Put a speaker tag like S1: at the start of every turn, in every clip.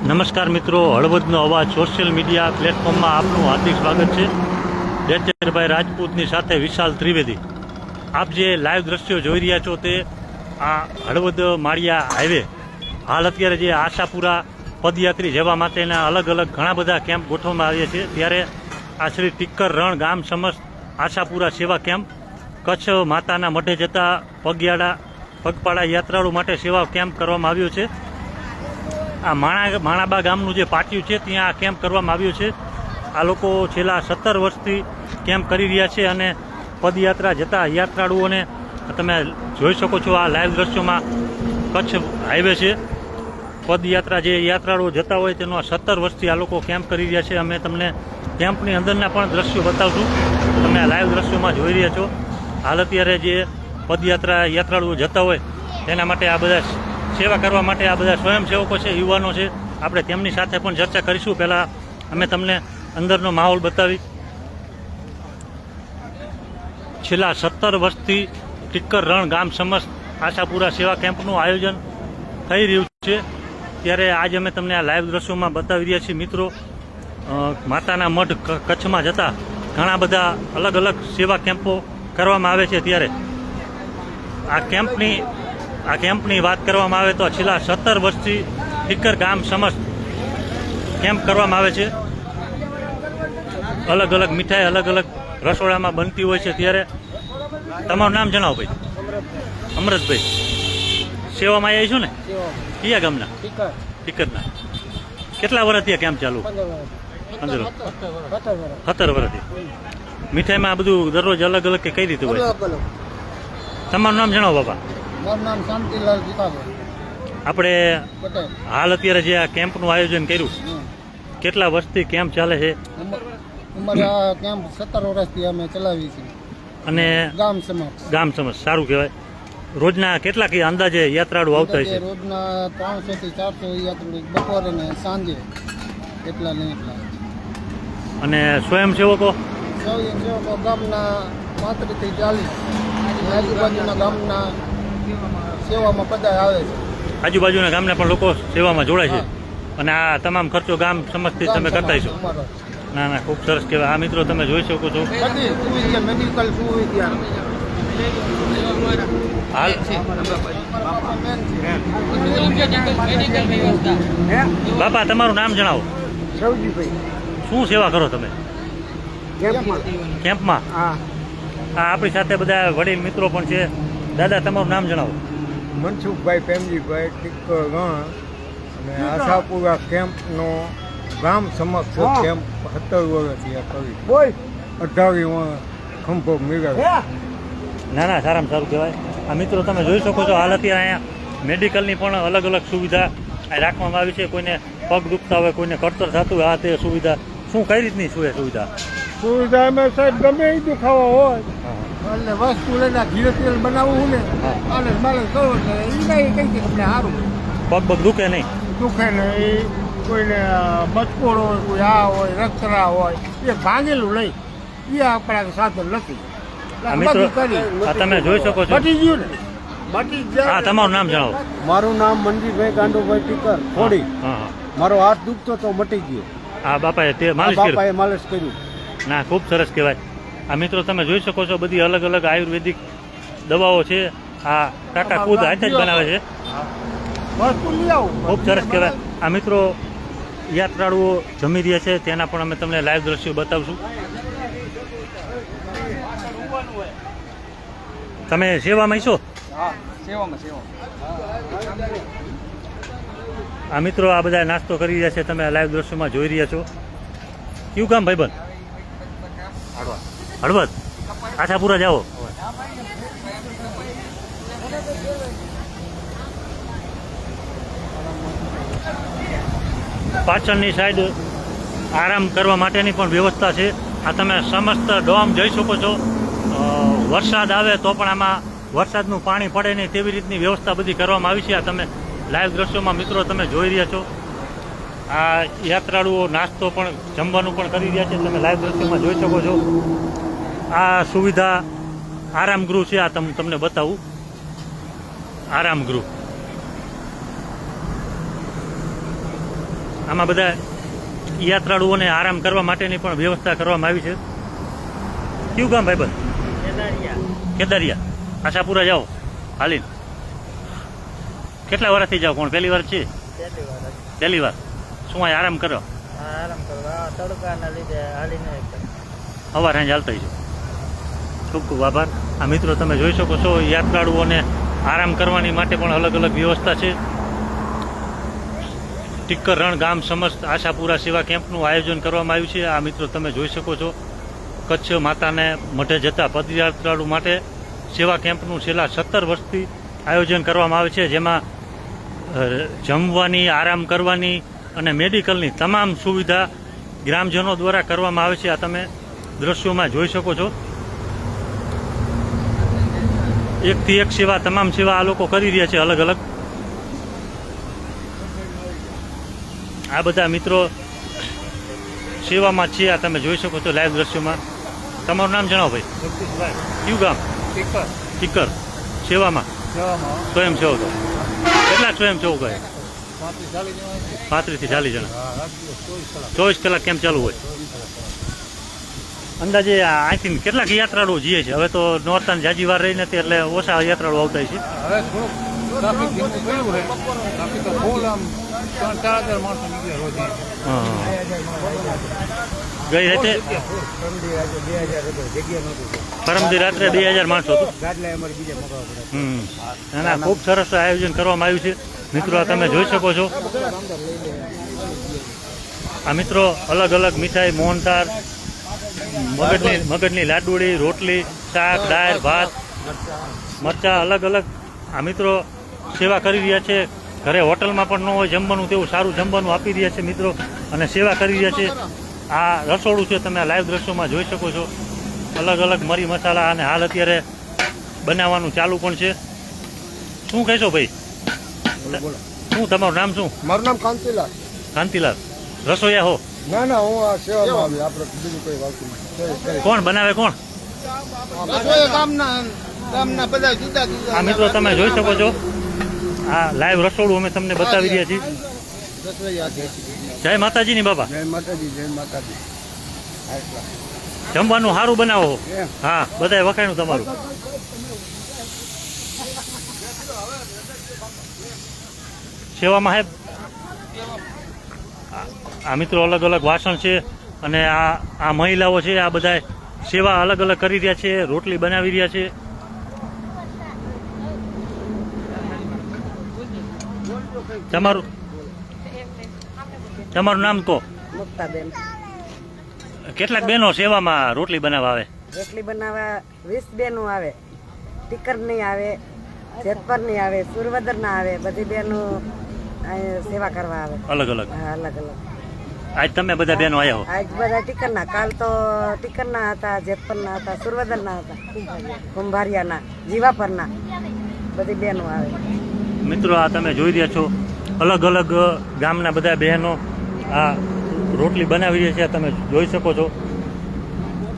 S1: નમસ્કાર મિત્રો, હળવદનો અવાજ સોશિયલ મીડિયા પ્લેટફોર્મમાં આપનું હાર્દિક સ્વાગત છે. જયચંદ્રભાઈ રાજપૂતની સાથે વિશાલ ત્રિવેદી. આપ જે લાઈવ દ્રશ્યો જોઈ રહ્યા છો તે આ હળવદ માળિયા હાઈવે હાલ અત્યારે જે આશાપુરા પદયાત્રી જવા માટેના અલગ અલગ ઘણા બધા કેમ્પ ગોઠવવામાં આવ્યા છે. ત્યારે આ શ્રી ટિક્કર રણ ગામ સમસ્ત આશાપુરા સેવા કેમ્પ કચ્છ માતાના મઢે જતા પગયાળા, પગપાળા યાત્રાળુ માટે સેવા કેમ્પ કરવામાં આવ્યો છે. આ માણા માણાબા ગામનું જે પાટિયું છે, ત્યાં આ કેમ્પ કરવામાં આવ્યું છે. આ લોકો છેલ્લા સત્તર વર્ષથી કેમ્પ કરી રહ્યા છે અને પદયાત્રા જતા યાત્રાળુઓને તમે જોઈ શકો છો, આ લાઈવ દ્રશ્યોમાં કચ્છ હાઈવે છે. પદયાત્રા જે યાત્રાળુઓ જતા હોય તેનો સત્તર વર્ષથી આ લોકો કેમ્પ કરી રહ્યા છે. અમે તમને કેમ્પની અંદરના પણ દ્રશ્યો બતાવશું. તમે આ લાઈવ દ્રશ્યોમાં જોઈ રહ્યા છો. હાલ અત્યારે જે પદયાત્રા યાત્રાળુઓ જતા હોય, તેના માટે આ બધા સેવા કરવા માટે આ બધા સ્વયંસેવકો છે, યુવાનો છે. આપણે તેમની સાથે પણ ચર્ચા કરીશું. પહેલાં અમે તમને અંદરનો માહોલ બતાવી. છેલ્લા સત્તર વર્ષથી ટિક્કર રણ ગામ સમસ્ત આશાપુરા સેવા કેમ્પનું આયોજન થઈ રહ્યું છે. ત્યારે આજે અમે તમને આ લાઈવ દ્રશ્યોમાં બતાવી રહ્યા છીએ. મિત્રો માતાના મઢ કચ્છમાં જતા ઘણા બધા અલગ અલગ સેવા કેમ્પો કરવામાં આવે છે ત્યારે આ કેમ્પની આ કેમ્પની વાત કરવામાં આવે તો છેલ્લા સત્તર વર્ષથી ઠીકર ગામ સમસ્ત કેમ્પ કરવામાં આવે છે. અલગ અલગ મીઠાઈ અલગ અલગ રસોડામાં બનતી હોય છે ત્યારે. તમારું નામ જણાવો ભાઈ. અમરતભાઈ. સેવામાં આવ્યા છું ને? કયા ગામના? ઠીકરના કેટલા વર્ષથી આ કેમ્પ ચાલુ? પંદર સત્તર વર્ષથી. મીઠાઈમાં આ બધું દરરોજ અલગ અલગ કે કઈ રીતે હોય? તમારું નામ જણાવો બાપા.
S2: મારું નામ શાંતિલાલ જીતાભાઈ
S1: આપણે હાલ અત્યારે જે આ કેમ્પનું આયોજન કર્યું. કેટલા વર્ષથી કેમ્પ ચાલે છે?
S2: અમા- અમારે આ કેમ્પ સત્તર વર્ષથી અમે ચલાવી છે
S1: અને
S2: ગામ સમક્ષ.
S1: ગામ સમજ સારું કહેવાય. રોજના કેટલા અંદાજે યાત્રાળુ આવતા
S2: હોય
S1: હશે
S2: રોજના ત્રણસો થી ચારસો યાત્રાળુ બપોરે ને સાંજે. એટલા ને એટલા.
S1: અને સ્વયંસેવકો?
S2: સ્વયંસેવકો ગામના પાંત્રીસથી ચાલીસ. આજુબાજુના ગામના સેવામાં બધા આવે છે.
S1: આજુબાજુના ગામના પણ લોકો સેવામાં જોડાય છે. અને આ તમામ ખર્ચો ગામ સમજથી તમે કરતા
S2: છો.
S1: ના ના ખૂબ સરસ કહેવાય. આ મિત્રો તમે જોઈ શકો છો.
S2: મેડિકલ સુવિધા
S1: હાલ. બાપા તમારું નામ જણાવો. શું સેવા કરો તમે?
S2: કેમ્પમાં.
S1: કેમ્પમાં? આ આપણી સાથે બધા વડીલ મિત્રો પણ છે. દાદા તમારું નામ જણાવો.
S3: મનસુખભાઈ પ્રેમજીભાઈ ટિક્કર ગણ અને આશાપુરા કેમ્પનો ગામ સમક્ષ કેમ્પ સત્તર વર્ષથી આ કરી અઢાવી ખંભો મેળવ્યો.
S1: ના ના સારામાં સારું કહેવાય. આ મિત્રો તમે જોઈ શકો છો હાલ અત્યારે અહીંયા મેડિકલની પણ અલગ અલગ સુવિધા રાખવામાં આવી છે. કોઈને પગ દુખતા હોય કોઈને કડતર થતું હોય આ તે સુવિધા. શું કઈ રીતની શું એ સુવિધા?
S3: સુવિધા અમે સાહેબ ગમે એ દુખાવા હોય.
S2: એટલે વસ્તુ લઈને ઘી તેલ બનાવવું ને
S1: અને
S2: મારે માલે એટલે એ કઈ કઈ તમને સારું
S1: પગ પગ દુખે નહીં?
S3: દુખે નહીં કોઈને બચકોડો હોય કોઈ આ હોય રક્તરા હોય
S2: એ ભાંગેલું લઈ એ આપણા સાધન નથી.
S1: આ તમે જોઈ શકો છો.
S2: બટી ગયું ને. બટી
S1: હા તમારું નામ જણાવો.
S3: મારું નામ મનજીભાઈ ગાંડુભાઈ ટીકર થોડી.
S1: હા હા.
S3: મારો હાથ દુખતો તો મટી ગયો.
S1: આ બાપાએ તે માલિશ કર્યું
S3: બાપાએ માલિશ કર્યું.
S1: ના ખૂબ સરસ કહેવાય. આ મિત્રો તમે જોઈ શકો છો બધી અલગ અલગ આયુર્વેદિક દવાઓ છે. આ કાકા ખુદ હાથે જ બનાવે છે.
S2: વસ્તુ લઈ આવું
S1: ખૂબ સરસ કહેવાય. આ મિત્રો યાત્રાળુઓ જમી રહ્યા છે તેના પણ અમે તમને લાઈવ દ્રશ્યો બતાવશું. તમે સેવામાં છો આ મિત્રો આ બધા નાસ્તો કરી રહ્યા છે તમે લાઈવ દ્રશ્યોમાં જોઈ રહ્યા છો. કયું કામ ભાઈબંધ? હળવદ. આશાપુરા જાઓ. પાછળની સાઈડ આરામ કરવા માટેની પણ વ્યવસ્થા છે. આ તમે સમસ્ત ડોમ જઈ શકો છો. વરસાદ આવે તો પણ આમાં વરસાદનું પાણી પડે નહીં તેવી રીતની વ્યવસ્થા બધી કરવામાં આવી છે. આ તમે લાઈવ દ્રશ્યોમાં મિત્રો તમે જોઈ રહ્યા છો. આ યાત્રાળુઓ નાસ્તો પણ જમવાનું પણ કરી રહ્યા છે. તમે લાઈવ દ્રશ્યોમાં જોઈ શકો છો. આ સુવિધા આરામ ગૃહ છે આ તમ- તમને બતાવું. આરામ ગૃહ. આમાં બધા યાત્રાળુઓને આરામ કરવા માટેની પણ વ્યવસ્થા કરવામાં આવી છે. કયું ગામ ભાઈ કેદારિયા. આશાપુરા જાઓ. હાલીને. કેટલા વર્ષથી જાઓ કોણ? પહેલી વાર છે? પહેલી વાર શું આરામ કરો?
S4: આરામ કરવા. તડકાના લીધે હાલીને
S1: અવાર અહીં ચાલતા છો. ખૂબ ખૂબ આભાર. આ મિત્રો તમે જોઈ શકો છો, યાત્રાળુઓને આરામ કરવાની માટે પણ અલગ અલગ વ્યવસ્થા છે. ટિક્કર રણ ગામ સમસ્ત આશાપુરા સેવા કેમ્પનું આયોજન કરવામાં આવ્યું છે. આ મિત્રો તમે જોઈ શકો છો, કચ્છ માતાને મઢે જતા પદયાત્રાળુ માટે સેવા કેમ્પનું છેલ્લા સત્તર વર્ષથી આયોજન કરવામાં આવે છે, જેમાં જમવાની, આરામ કરવાની અને મેડિકલની તમામ સુવિધા ગ્રામજનો દ્વારા કરવામાં આવે છે. આ તમે દ્રશ્યોમાં જોઈ શકો છો. એકથી એક સેવા તમામ સેવા આ લોકો કરી રહ્યા છે અલગ અલગ. આ બધા મિત્રો સેવામાં છે આ તમે જોઈ શકો છો લાઈવ દ્રશ્યોમાં. તમારું નામ જણાવો ભાઈ. કયું ગામ? ટીકર. સેવામાં? સ્વયં સેવકો. કેટલા સ્વયં સેવકો હોય પાંત્રીસથી ચાલીસ જણા. ચોવીસ કલાક. કેમ ચાલુ હોય? અંદાજે આઈ અહીંથી કેટલાક યાત્રાળુ જઈએ છે? હવે તો નોરતાની જાજી વાર રહી નથી એટલે ઓછા યાત્રાળુ આવતા છે. ગઈ રાતે? પરમદી રાત્રે બે હજાર માણસો હતું. ના, ખૂબ સરસ આયોજન કરવામાં આવ્યું છે. મિત્રો તમે જોઈ શકો છો. આ મિત્રો અલગ અલગ મીઠાઈ મોહનથાળ મગજની મગજની લાડુડી રોટલી શાક દાળ ભાત મરચા અલગ અલગ. આ મિત્રો સેવા કરી રહ્યા છે. ઘરે હોટલમાં પણ ન હોય જમવાનું તેવું સારું જમવાનું આપી રહ્યા છે મિત્રો અને સેવા કરી રહ્યા છે. આ રસોડું છે તમે લાઈવ દ્રશ્યોમાં જોઈ શકો છો. અલગ અલગ મરી મસાલા અને હાલ અત્યારે બનાવવાનું ચાલુ પણ છે. શું કહેશો ભાઈ? શું તમારું નામ શું?
S2: મારું નામ કાંતિલાલ.
S1: કાંતિલાલ. રસોઈયા હો.
S2: ના ના હું આ સેવામાં આવી આપણે બીજું કોઈ વાત
S1: કોણ બનાવે કોણ?
S2: બધા
S1: આ મિત્રો તમે જોઈ શકો છો. આ લાઈવ રસોડું અમે તમને બતાવી રહ્યા છીએ. જય બાબા.
S2: માતાજી જય માતાજી.
S1: જમવાનું સારું બનાવો. હા બધાય વખાણું તમારું. સેવામાં સાહેબ? આ- મિત્રો અલગ અલગ વાસણ છે અને આ આ મહિલાઓ છે આ બધા સેવા અલગ અલગ કરી રહ્યા છે રોટલી બનાવી રહ્યા છે. તમારું તમારું નામ કહો કેટલાક બહેનો સેવામાં રોટલી બનાવવા આવે?
S4: રોટલી બનાવવા વીસ બેનો આવે. ટીકરની આવે જેતપરની આવે સુરવદર આવે. બધી બેનો સેવા કરવા આવે.
S1: અલગ અલગ.
S4: હા, અલગ અલગ.
S1: આજ તમે બધા બહેનો આવ્યા હો?
S4: આજ બધા ટીકરના. કાલ તો ટીકરના હતા જેતપરના હતા સુરવદનના હતા. કુંભારિયાના જીવાપરના. બધી બેનો આવે.
S1: મિત્રો આ તમે જોઈ રહ્યા છો અલગ અલગ ગામના બધા બહેનો આ રોટલી બનાવી રહી છે આ તમે જોઈ શકો છો.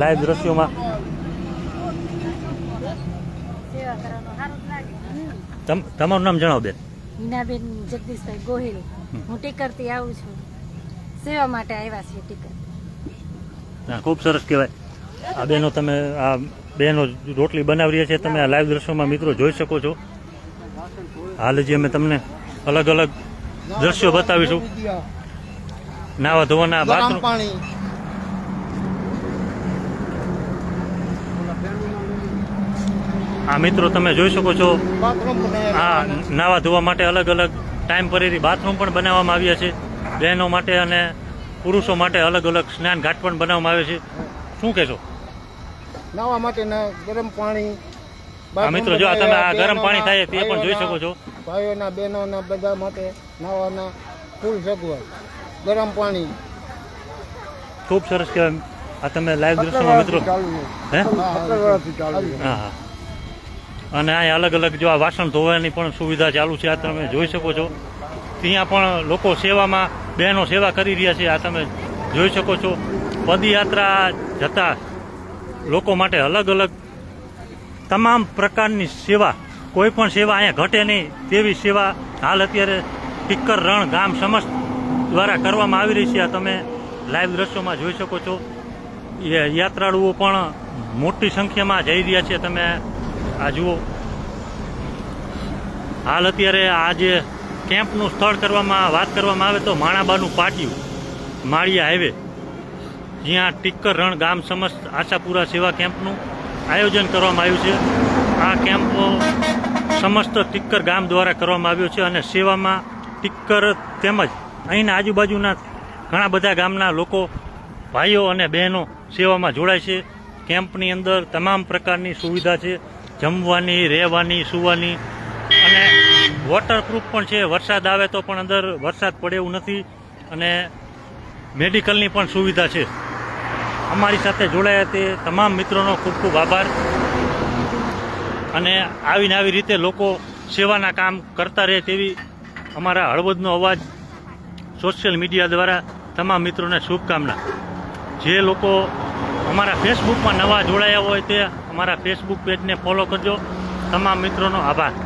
S1: લાઈવ દ્રશ્યોમાં. તમારું નામ જણાવો બેન.
S5: હિનાબેન જગદીશભાઈ ગોહિલ. હું ટીકરથી આવું છું. સેવા માટે આવ્યા છીએ ટીકર.
S1: ના ખૂબ સરસ કહેવાય. આ બહેનો તમે આ બહેનો રોટલી બનાવી રહ્યા છે. તમે આ લાઈવ દ્રશ્યોમાં મિત્રો જોઈ શકો છો. હાલ જે અમે તમને અલગ અલગ દ્રશ્યો બતાવીશું. નાવા ધોવાના બાથરૂમ આ મિત્રો તમે જોઈ શકો છો. હા નાવા ધોવા માટે અલગ અલગ ટાઈમ પરેરી બાથરૂમ પણ બનાવવામાં આવ્યા છે. બહેનો માટે અને પુરુષો માટે અલગ અલગ સ્નાન ઘાટ પણ બનાવવામાં આવે છે. શું કહેશો?
S2: નાવા માટેના ગરમ પાણી
S1: આ મિત્રો જો આ તમે આ ગરમ પાણી થાય તે પણ જોઈ શકો છો.
S2: ભાઈઓના બહેનોના બધા માટે નાવાના ફૂલ સગવડ. ગરમ પાણી.
S1: ખૂબ સરસ કહેવાય. આ તમે લાઈવ દ્રશ્યમાં મિત્રો હે. હા હા. અને અહીંયા અલગ અલગ જો આ વાસણ ધોવાની પણ સુવિધા ચાલુ છે, આ તમે જોઈ શકો છો. ત્યાં પણ લોકો સેવામાં બહેનો સેવા કરી રહ્યા છે, આ તમે જોઈ શકો છો. પદયાત્રા જતા લોકો માટે અલગ અલગ તમામ પ્રકારની સેવા, કોઈ પણ સેવા અહીંયા ઘટે નહીં, તેવી સેવા હાલ અત્યારે ટીક્કર રણ ગામ સમસ્ત દ્વારા કરવામાં આવી રહી છે. આ તમે લાઈવ દ્રશ્યોમાં જોઈ શકો છો. યાત્રાળુઓ પણ મોટી સંખ્યામાં જઈ રહ્યા છે. તમે આ જુઓ. હાલ અત્યારે આ જે કેમ્પનું સ્થળ કરવામાં, વાત કરવામાં આવે તો માણાબાનું પાટિયું, માળિયા હાઈવે. જ્યાં ટિક્કર રણ ગામ સમસ્ત આશાપુરા સેવા કેમ્પનું આયોજન કરવામાં આવ્યું છે. આ કેમ્પ સમસ્ત ટિક્કર ગામ દ્વારા કરવામાં આવ્યો છે અને સેવામાં ટિક્કર તેમજ અહીંના આજુબાજુના ઘણા બધા ગામના લોકો, ભાઈઓ અને બહેનો સેવામાં જોડાય છે. કેમ્પની અંદર તમામ પ્રકારની સુવિધા છે. જમવાની, રહેવાની, સુવાની. અને વોટરપ્રૂફ પણ છે. વરસાદ આવે તો પણ અંદર વરસાદ પડે એવું નથી. અને મેડિકલની પણ સુવિધા છે. અમારી સાથે જોડાયા તે તમામ મિત્રોનો ખૂબ ખૂબ આભાર. અને આવીને આવી રીતે લોકો સેવાના કામ કરતા રહે તેવી અમારા હળવદનો અવાજ સોશિયલ મીડિયા દ્વારા તમામ મિત્રોને શુભકામના. જે લોકો અમારા ફેસબુકમાં નવા જોડાયા હોય તે અમારા ફેસબુક પેજને ફોલો કરજો. તમામ મિત્રોનો આભાર.